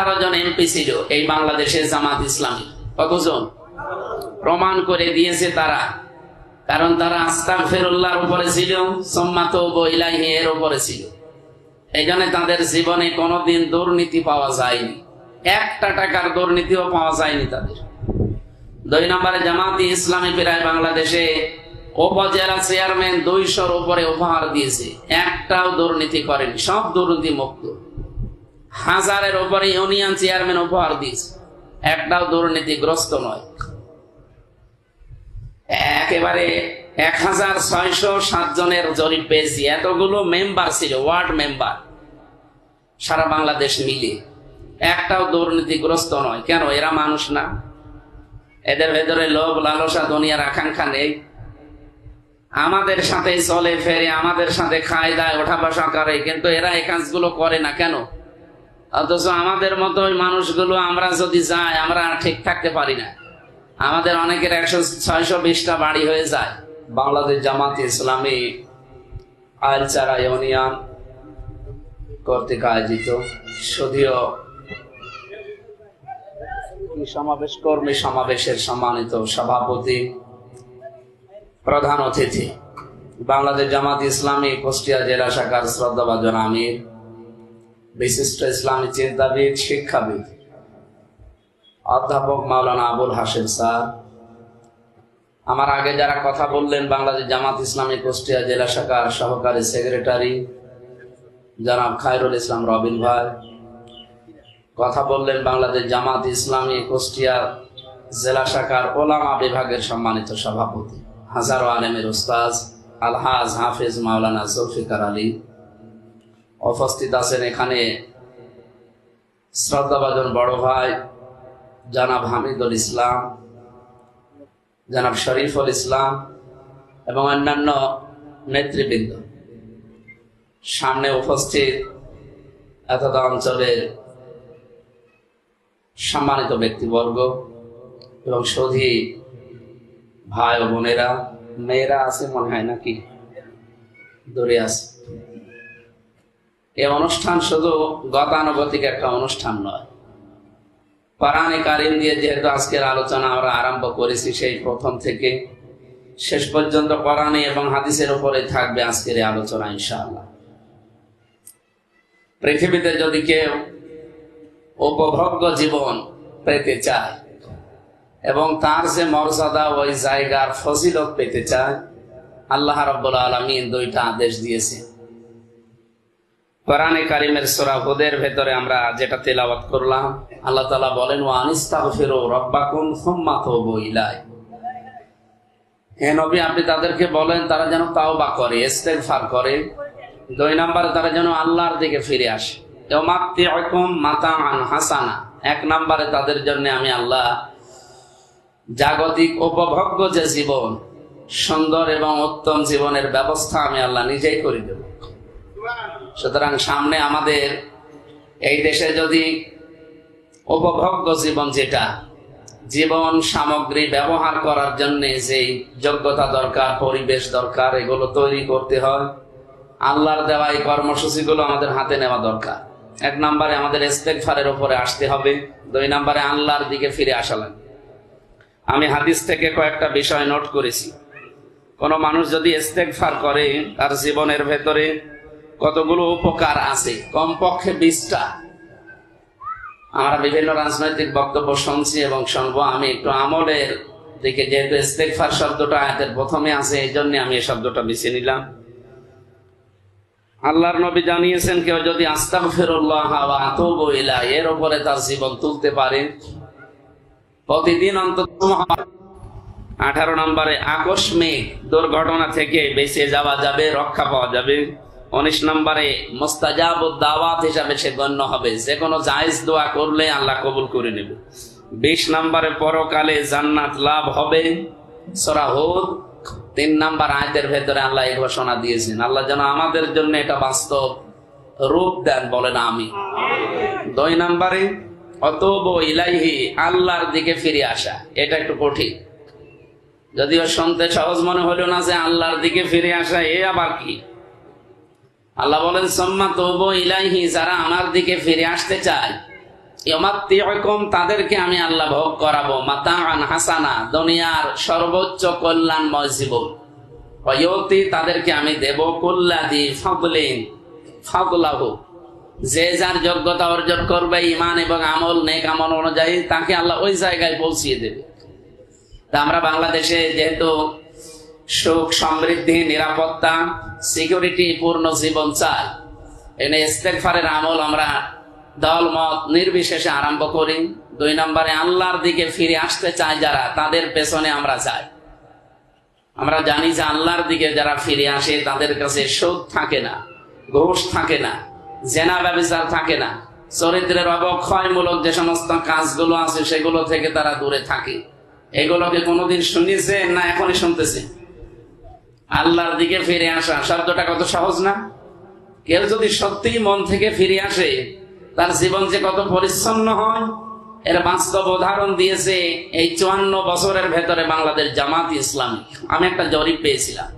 আঠারো জন এমপি ছিল এই বাংলাদেশের জামাত ইসলামী। কতজন? প্রমাণ করে দিয়েছে তারা। কারণ তারা আস্তাক ফেরুল্লাহর উপরে ছিল সম্মাত এর উপরে ছিল। এই জন্য তাদের জীবনে কোনোদিন দুর্নীতি পাওয়া যায়নি। একটা টাকার দুর্নীতিও পাওয়া যায়নি তাদের। দুই নম্বরে জামাতি ইসলামী প্রায় বাংলাদেশে উপজেলা চেয়ারম্যান দুইশোর উপরে উপহার দিয়েছে। একটাও দুর্নীতি করেনি, সব দুর্নীতি মুক্ত হাজারের উপরে ইউনিয়ন চেয়ারম্যান উপহার দিয়েছে। একটাও দুর্নীতিগ্রস্ত নয়। একেবারে এক হাজার ছয়শো সাত জনের জরিপ পেয়েছি। এতগুলো মেম্বার ছিল, ওয়ার্ড মেম্বার, সারা বাংলাদেশ মিলিয়ে। একটাও দুর্নীতিগ্রস্ত নয়। কেন? এরা মানুষ না। এদের ভেতরে লোভ, লালসা, দুনিয়ার আকাঙ্ক্ষা নেই। আমাদের সাথে চলে ফেরে, আমাদের সাথে খায় দায় ওঠা বসা করে, কিন্তু এরা এই কাজগুলো করে না। কেন? অথচ আমাদের মতো মানুষগুলো আমরা যদি যাই, আমরা ঠিক থাকতে পারি না। আমাদের অনেকের একশো, ছয়শো বিশটা বাড়ি হয়ে যায়। বাংলাদেশ জামাত ইসলামী আলচারা ইউনিয়ন কর্তৃক আয়োজিত। যদিও সমাবেশ, কর্মী সমাবেশের সম্মানিত সভাপতি, প্রধান অতিথি, বাংলাদেশ জামাত ইসলামী, কুষ্টিয়া জেলা শাখার শ্রদ্ধাভাজন আমির। বিশিষ্ট ইসলামী চিন্তাবিদ, শিক্ষাবিদ, অধ্যাপক মাওলানা আবুল হাসিম স্যার। আমার আগে যারা কথা বললেন, বাংলাদেশ জামাত ইসলামী কুষ্টিয়া জেলা শাখার সহকারী সেক্রেটারি জনাব খায়রুল ইসলাম রবিন ভাই। কথা বললেন বাংলাদেশ জামাত ইসলামী কুষ্টিয়া জেলা শাখার ওলামা বিভাগের সম্মানিত সভাপতি, হাজারো আলেমের উস্তাজ আলহাজ হাফিজ মাওলানা জুলফিকার আলী। উপস্থিত আছেন এখানে শ্রদ্ধাভাজন বড় ভাই, জানাব হামিদুল ইসলাম, জানাব শরীফুল ইসলাম এবং অন্যান্য নেতৃবৃন্দ। সামনে উপস্থিত এতটা অঞ্চলের সম্মানিত ব্যক্তিবর্গ এবং সধি ভাই ও বোনেরা, মেয়েরা আছে মনে হয় নাকি? দূরে আছে। এই অনুষ্ঠান শুধু গতানুগতিক একটা অনুষ্ঠান নয়। কোরআনে কারিম দিয়ে যেহেতু আজকের আলোচনা আমরা আরম্ভ করেছি, সেই প্রথম থেকে শেষ পর্যন্ত কোরআনে এবং হাদিসের উপরে থাকবে আজকের এই আলোচনা, ইনশাআল্লাহ। পৃথিবীতে যদি কেউ উপভোগ্য জীবন পেতে চায় এবং তার যে মর্যাদা, ওই জায়গার ফজিলত পেতে চায়, আল্লাহ রব্বুল আলমিন দুইটা আদেশ দিয়েছে কোরআনে কারিমের সোরা হুদের ভেতরে আমরা যেটা তেলাওয়াত করলাম, আল্লাহ তালা বলেন ও আনিস্তাগফিরু রব্বাকুম সুম্মা তুবু ইলাই হে নবী, আপনি তাদেরকে বলেন, তারা যেন তাওবা করে, ইস্তেগফার করে। দুই নম্বরে তারা যেন আল্লাহর দিকে ফিরে আসে। ইউমাত্তিউকুম মাতাআন হাসানা। এক নম্বরে তাদের জন্য আমি আল্লাহ জাগতিক উপভোগ্য যে জীবন, সুন্দর এবং উত্তম জীবনের ব্যবস্থা আমি আল্লাহ নিজেই করে দেব। সুতরাং সামনে আমাদের এই দেশে যদি উপভোগ্য জীবন যেটা, জীবন সামগ্রী ব্যবহার করার জন্য যে যোগ্যতা দরকার, পরিবেশ দরকার, এগুলো তৈরি করতে হয়। আল্লাহর দেওয়া এই কর্মসূচিগুলো আমাদের হাতে নেওয়া দরকার। এক নম্বরে আমাদের ইস্তেকফারের উপরে আসতে হবে। দুই নম্বরে আল্লাহর দিকে ফিরে আসা লাগবে আমি হাদিস থেকে কয়েকটা বিষয় নোট করেছি। কোন মানুষ যদি ইস্তেকফার করে, তার জীবনের ভেতরে কতগুলো উপকার আছে? কমপক্ষে বিশটা। আমরা বিভিন্ন রাজনৈতিক বক্তব্য শুনছি এবং শুনব। আমি একটু আমলের দিকে, যেহেতু ইস্তেকফার শব্দটা আয়াতের প্রথমে আছে, এই জন্য আমি এই শব্দটা বেছে নিলাম। আল্লাহর নবী জানিয়েছেন, কেউ যদি আস্তাক ফেরুল্লাহ এর উপরে তার জীবন তুলতে পারে। প্রতিদিন অন্তত আঠারো নম্বরে, আকস্মিক দুর্ঘটনা থেকে বেঁচে যাওয়া যাবে, রক্ষা পাওয়া যাবে। উনিশ নম্বরে, মোস্তাজাব দাওয়াত হিসাবে সে গণ্য হবে। যে কোনো জায়েজ দোয়া করলে আল্লাহ কবুল করে নেবে। বিশ নম্বরে পরকালে জান্নাত লাভ হবে। সরা হোদ, তিন নাম্বার আয়তের ভেতরে আল্লাহ এই ঘোষণা দিয়েছেন, আল্লাহ যেন আমাদের জন্য এটা বাস্তব রূপ দেন। বলেন আমি দুই নম্বরে অতব ইলাইহি, আল্লাহর দিকে ফিরে আসা। এটা একটু কঠিন। যদিও শুনতে সহজ মনে হলো না যে আল্লাহর দিকে ফিরে আসা, এ আবার কি? আল্লাহ বলেন, সম্মা তবু ইলাইহি যারা আমার দিকে ফিরে আসতে চায় তাদেরকে আমি আল্লাহ ভোগ করাবো। মাতাআন হাসানা দুনিয়ার সর্বোচ্চ কল্যাণময় জীবন তাদেরকে আমি দেব, কুল্লাদি ফাদলিন ফাদলাহু। যে যার যোগ্যতা অর্জন করবে ইমান এবং আমল, নেক আমল অনুযায়ী তাকে আল্লাহ ওই জায়গায় পৌঁছিয়ে দেবে। তা আমরা বাংলাদেশে যেহেতু সুখ, সমৃদ্ধি, নিরাপত্তা সিকিউরিটি পূর্ণ জীবন চাই। এনে ইস্তেকফারের আমল আমরা দল, মত নির্বিশেষে আরম্ভ করি। দুই নম্বরে, আল্লাহর দিকে ফিরে আসতে চাই যারা, তাদের পেছনে আমরা যাই। আমরা জানি যে আল্লাহর দিকে যারা ফিরে আসে, তাদের কাছে সুদ থাকে না, ঘুষ থাকে না, জেনা ব্যবচার থাকে না। চরিত্রের অবক্ষয়মূলক যে সমস্ত কাজগুলো আছে, সেগুলো থেকে তারা দূরে থাকে। এগুলোকে কোনোদিন শুনিয়েছে না এখনই শুনতেছে আল্লাহর দিকে ফিরে আসা। শব্দটা কত সহজ না? কেউ যদি সত্যিই মন থেকে ফিরে আসে, তার জীবন যে কত পরিচ্ছন্ন হয়, এর বাস্তব উদাহরণ দিয়েছে এই চুয়ান্ন বছরের ভেতরে বাংলাদেশ জামাত ইসলামী। আমি একটা জরিপ পেয়েছিলাম।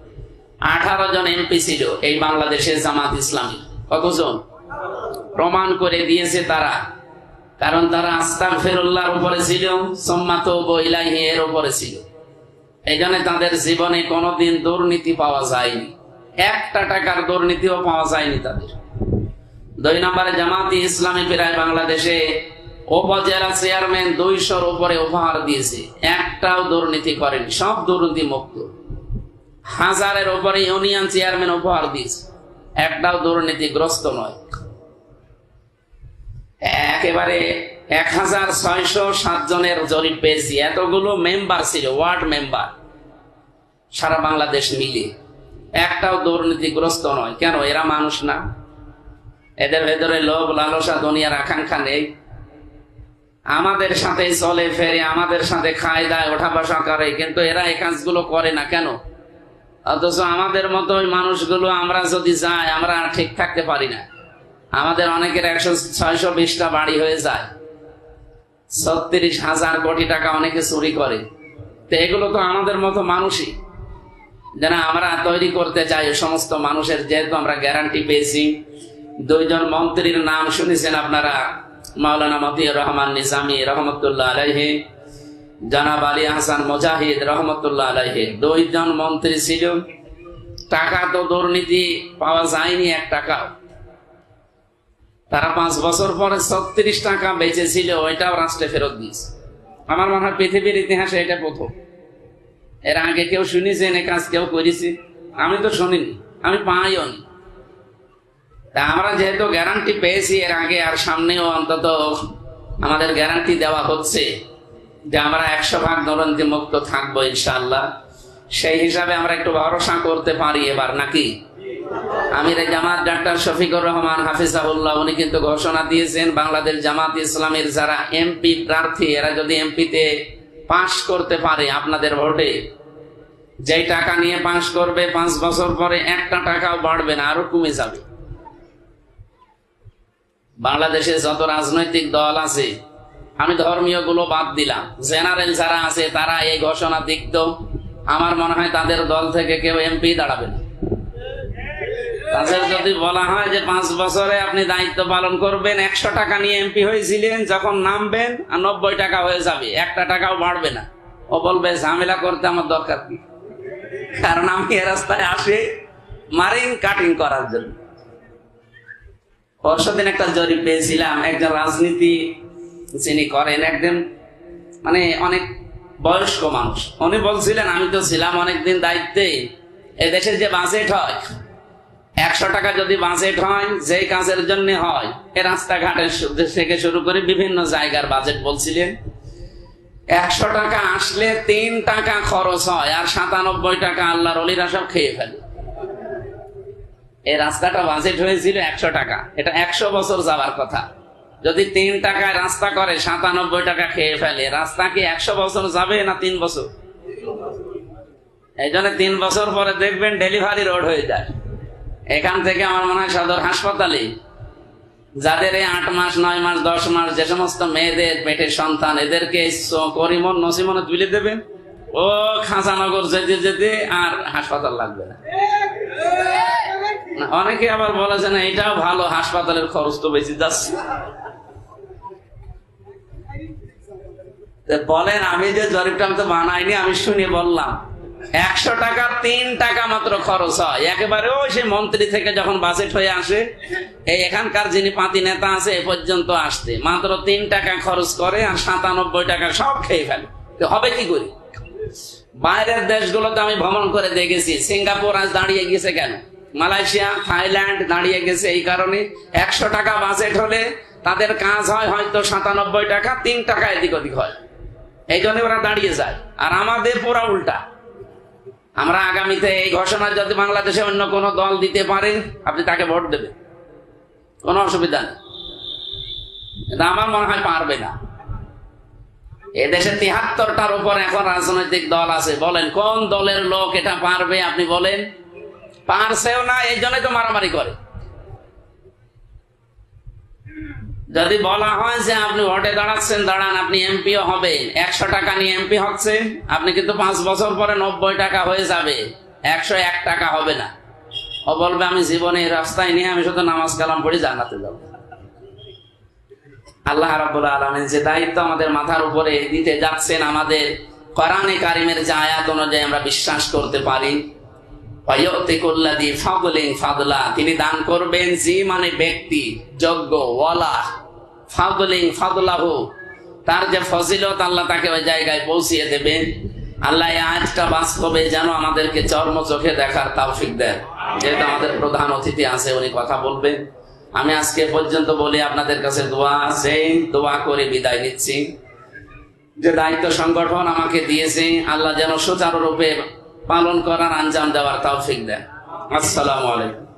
আঠারো জন এমপি ছিল এই বাংলাদেশের জামাত ইসলামী। কতজন? প্রমাণ করে দিয়েছে তারা। কারণ তারা আস্তাক ফেরুল্লাহর উপরে ছিল সম্মাত ইলাহি এর উপরে ছিল। জন্য তাদের জীবনে কোনোদিন দুর্নীতি পাওয়া যায়নি। একটা টাকার দুর্নীতিও পাওয়া যায়নি তাদের। দুই নম্বরে জামাতি ইসলামী প্রায় বাংলাদেশে উপজেলা চেয়ারম্যান দুইশোর উপরে উপহার দিয়েছে। একটাও দুর্নীতি করেনি, সব দুর্নীতি মুক্ত। হাজারের উপরে ইউনিয়ন চেয়ারম্যান উপহার দিয়েছে। একটাও দুর্নীতিগ্রস্ত নয়। একেবারে এক হাজার ছয়শো সাত জনের জরিপ পেয়েছি। এতগুলো মেম্বার ছিল ওয়ার্ড মেম্বার সারা বাংলাদেশ মিলে একটাও দুর্নীতিগ্রস্ত নয়। কেন? এরা মানুষ না। এদের ভেতরে লোভ, লালসা, দুনিয়ার আকাঙ্ক্ষা নেই। আমাদের সাথে চলে ফেরে, আমাদের সাথে খায় দায় ওঠা বসা করে, কিন্তু এরা এই কাজগুলো করে না। কেন? অথচ আমাদের মতো মানুষগুলো, আমরা যদি যাই, আমরা ঠিক থাকতে পারি না। আমাদের অনেকের একশো ছয়শো বিশটা বাড়ি হয়ে যায়। ছত্রিশ হাজার কোটি টাকা অনেকে চুরি করে। তো এগুলো তো আমাদের মতো মানুষই। যেন আমরা তৈরি করতে চাই সমস্ত মানুষের, যেহেতু আমরা গ্যারান্টি পেয়েছি। দুইজন মন্ত্রীর নাম শুনেছেন আপনারা, মাওলানা মতিউর রহমান নিজামী রহমতুল্লাহ আলাইহি, জানাব আলী হাসান মুজাহিদ রহমতুল্লাহ আলাইহি। দুইজন মন্ত্রী ছিল। টাকা তো দুর্নীতি পাওয়া যায়নি এক টাকাও। তারা পাঁচ বছর পরে ছত্রিশ টাকা বেঁচেছিল, ওইটাও রাষ্ট্রে ফেরত দিয়েছে। আমার মনে হয় পৃথিবীর ইতিহাসে এটা প্রথম। এর আগে কেউ শুনেছেন এ কাজ কেউ করেছে? আমি তো শুনিনি, আমি পাইও নি। তা আমরা যেহেতু গ্যারান্টি পেয়েছি, এর আগে আর সামনেও অন্তত আমাদের গ্যারান্টি দেওয়া হচ্ছে যে আমরা একশো ভাগ দুর্নীতি মুক্ত থাকব ইনশাল্লাহ সেই হিসাবে আমরা একটু ভরসা করতে পারি এবার, নাকি? আমির জামাত ডাক্তার শফিকুর রহমান হাফিজাহুল্লাহ, উনি কিন্তু ঘোষণা দিয়েছেন, বাংলাদেশ জামাত ইসলামের যারা এমপি প্রার্থী, এরা যদি এমপিতে পাশ করতে পারে আপনাদের ভোটে, যেই টাকা নিয়ে পাশ করবে পাঁচ বছর পরে একটা টাকাও বাড়বে না, আরও কমে যাবে। বাংলাদেশে যত রাজনৈতিক দল আছে, আমি ধর্মীয়গুলো বাদ দিলাম, জেনারেল যারা আছে তারা এই ঘোষণা দিকত আমার মনে হয় তাদের দল থেকে কেউ এমপি দাঁড়াবে না। তাদের যদি বলা হয় যে পাঁচ বছরে আপনি দায়িত্ব পালন করবেন, একশো টাকা নিয়ে এমপি হয়েছিলেন, যখন নামবেন, আর নব্বই টাকা হয়ে যাবে, একটা টাকাও বাড়বে না। ও বলবে, ঝামেলা করতে আমার দরকার কি? কারণ আমি এ রাস্তায় আসি মারিং কাটিং করার জন্য। পরশুদিন একটা জরিপ পেয়েছিলাম, একজন রাজনীতি যিনি করেন একদম মানে অনেক বয়স্ক মানুষ। উনি বলছিলেন, আমি তো ছিলাম অনেকদিন দায়িত্বে এদেশের যে বাজেট হয় একশো টাকা যদি বাজেট হয় যে কাজের জন্য হয়, এ রাস্তাঘাটের থেকে শুরু করে বিভিন্ন জায়গার বাজেট বলছিলেন। একশো টাকা আসলে তিন টাকা খরচ হয়, আর সাতানব্বই টাকা আল্লাহর অলিরা সব খেয়ে ফেলে। এই রাস্তাটা বাজেট হয়েছিল একশো টাকা। এটা একশো বছর যাওয়ার কথা। যদি তিন টাকায় রাস্তা করে, সাতানব্বই টাকা খেয়ে ফেলে, রাস্তা কি একশো বছর যাবে না তিন বছর? এই জন্য তিন বছর পরে দেখবেন ডেলিভারি রোড হয়ে যায়। এখান থেকে আমার মনে হয় সদর হাসপাতালে। যাদের এই আট মাস, নয় মাস, দশ মাস যে সমস্ত মেয়েদের, পেটের সন্তান, এদেরকে করিমন, নসিমনে তুলে দেবেন। ও খাঁচানগর যেতে যেতে আর হাসপাতাল লাগবে না। অনেকে আবার বলেছে না, এটাও ভালো, হাসপাতালের খরচ তো বেশি যাচ্ছে। বলেন, আমি যে জরিপটা আমি তো বানাইনি, আমি শুনে বললাম। একশো টাকা, তিন টাকা মাত্র খরচ হয়। একেবারে ওই সে মন্ত্রী থেকে যখন বাজেট হয়ে আসে, এই এখানকার যিনি পাতি নেতা আছে, এ পর্যন্ত আসতে। মাত্র তিন টাকা খরচ করে আর সাতানব্বই টাকা সব খেয়ে ফেলে। তো হবে কি করি? বাইরের দেশগুলোতে আমি ভ্রমণ করে দেখেছি, সিঙ্গাপুর আজ দাঁড়িয়ে গেছে কেন? মালয়েশিয়া, থাইল্যান্ড দাঁড়িয়ে গেছে এই কারণে। একশো টাকা বাজেট হলে তাদের কাজ হয় হয়তো সাতানব্বই টাকা, তিন টাকা এদিক ওদিক হয়। এই জন্য ওরা দাঁড়িয়ে যায়। আর আমাদের পুরা উল্টা। আমরা আগামীতে এই ঘোষণা যদি বাংলাদেশে অন্য কোনো দল দিতে পারে, আপনি তাকে ভোট দেবেন। কোনো অসুবিধা নেই। এটা আমার মনে হয় পারবে না। এদেশে তিহাত্তরটার উপর এখন রাজনৈতিক দল আছে। বলেন, কোন দলের লোক এটা পারবে আপনি বলেন? পারছেও না, এই জন্যই তো মারামারি করে। যদি বলা হয় যে আপনি ভোটে দাঁড়াচ্ছেন, দাঁড়ান, আপনি এমপিও হবেন। একশো টাকা নিয়ে এমপি হচ্ছে, আপনি কিন্তু পাঁচ বছর পরে নব্বই টাকা হয়ে যাবে। একশো এক টাকা হবে না। ও বলবে, আমি জীবনে এই রাস্তায় নিয়ে আমি শুধু নামাজ কালাম পড়ি জানাতে যাব। আল্লাহ রাব্বুল আলামিন যে দায়িত্ব আমাদের মাথার উপরে দিতে যাচ্ছেন আমাদের কোরআনে কারিমের যে আয়াত অনুযায়ী আমরা বিশ্বাস করতে পারি। তিনি দান করবেন জি মানে ব্যক্তি, যোগ্য, ওয়ালা। ফাদলিন, ফাদলাহু। তার যে ফজিলত আল্লাহ তাকে ওই জায়গায় পৌঁছিয়ে দেবেন আল্লাহ এই বাস্তবে যেন আমাদেরকে চর্ম চোখে দেখার তাওফিক দেন। যেহেতু আমাদের প্রধান অতিথি আছে, উনি কথা বলবেন। আমি আজকে পর্যন্ত বলি, আপনাদের কাছে দোয়া আছে, দোয়া করে বিদায় নিচ্ছি। যে দায়িত্ব সংগঠন আমাকে দিয়েছে, আল্লাহ যেন সুচারুরূপে পালন করার আঞ্জাম দেওয়ার তৌফিক দেন। আসসালামু আলাইকুম।